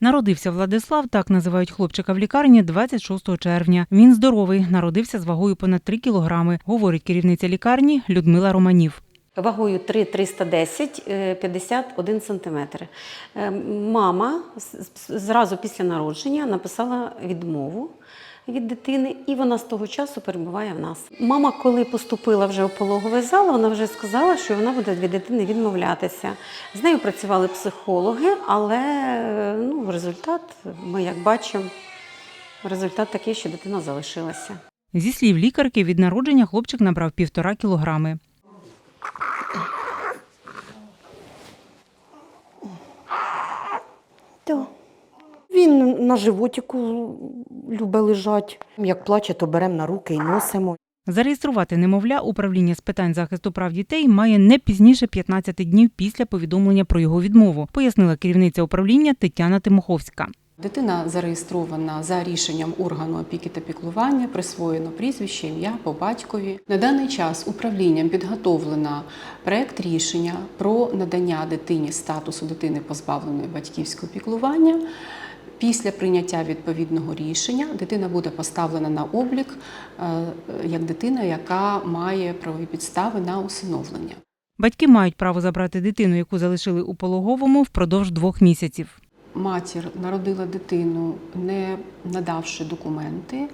Народився Владислав, так називають хлопчика в лікарні 26 червня. Він здоровий, народився з вагою понад 3 кілограми, говорить керівниця лікарні Людмила Романів. Вагою 3 310, е, 51 сантиметр. Е, Мама зразу після народження написала відмову від дитини, і вона з того часу перебуває в нас. Мама, коли поступила вже у пологовий зал, вона вже сказала, що вона буде від дитини відмовлятися. З нею працювали психологи, але е, результат, ми як бачимо, результат такий, що дитина залишилася. Зі слів лікарки, від народження хлопчик набрав півтора кілограми. Да. Він на животику любить лежать. Як плаче, то беремо на руки і носимо. Зареєструвати немовля управління з питань захисту прав дітей має не пізніше 15 днів після повідомлення про його відмову, пояснила керівниця управління Тетяна Тимоховська. Дитина зареєстрована за рішенням органу опіки та піклування, присвоєно прізвище, ім'я по батькові. На даний час управлінням підготовлено проект рішення про надання дитині статусу дитини позбавленої батьківського піклування. Після прийняття відповідного рішення дитина буде поставлена на облік е, як дитина, яка має правові підстави на усиновлення. Батьки мають право забрати дитину, яку залишили у пологовому впродовж двох місяців. Матір народила дитину, не надавши документи,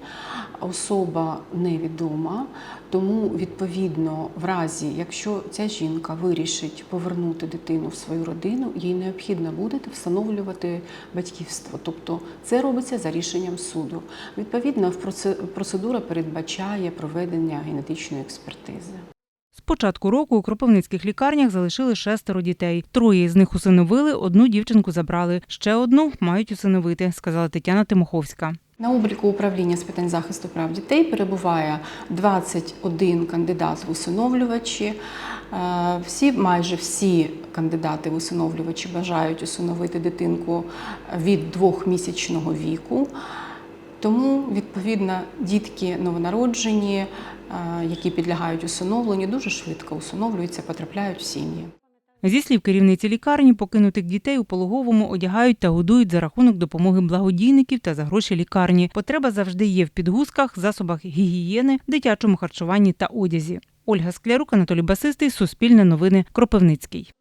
особа невідома. Тому, відповідно, в разі, якщо ця жінка вирішить повернути дитину в свою родину, їй необхідно буде встановлювати батьківство. Тобто це робиться за рішенням суду. Відповідно, процедура передбачає проведення генетичної експертизи. З початку року у кропивницьких лікарнях залишили шестеро дітей. Троє з них усиновили, одну дівчинку забрали. Ще одну мають усиновити, сказала Тетяна Тимоховська. На обліку управління з питань захисту прав дітей перебуває 21 кандидат в усиновлювачі. Е, Всі, майже всі кандидати в усиновлювачі бажають усиновити дитинку від двохмісячного віку. Тому, відповідно, дітки новонароджені, е, які підлягають усиновленню, дуже швидко усиновлюються, потрапляють в сім'ї. Зі слів керівниці лікарні, покинутих дітей у пологовому одягають та годують за рахунок допомоги благодійників та за гроші лікарні. Потреба завжди є в підгузках, засобах гігієни, дитячому харчуванні та одязі. Ольга Склярук, Анатолій Басистий, Суспільне новини, Кропивницький.